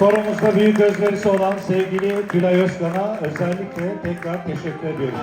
Korumuzda büyük özverisi olan sevgili Tülay Özkan'a özellikle tekrar teşekkür ediyorum.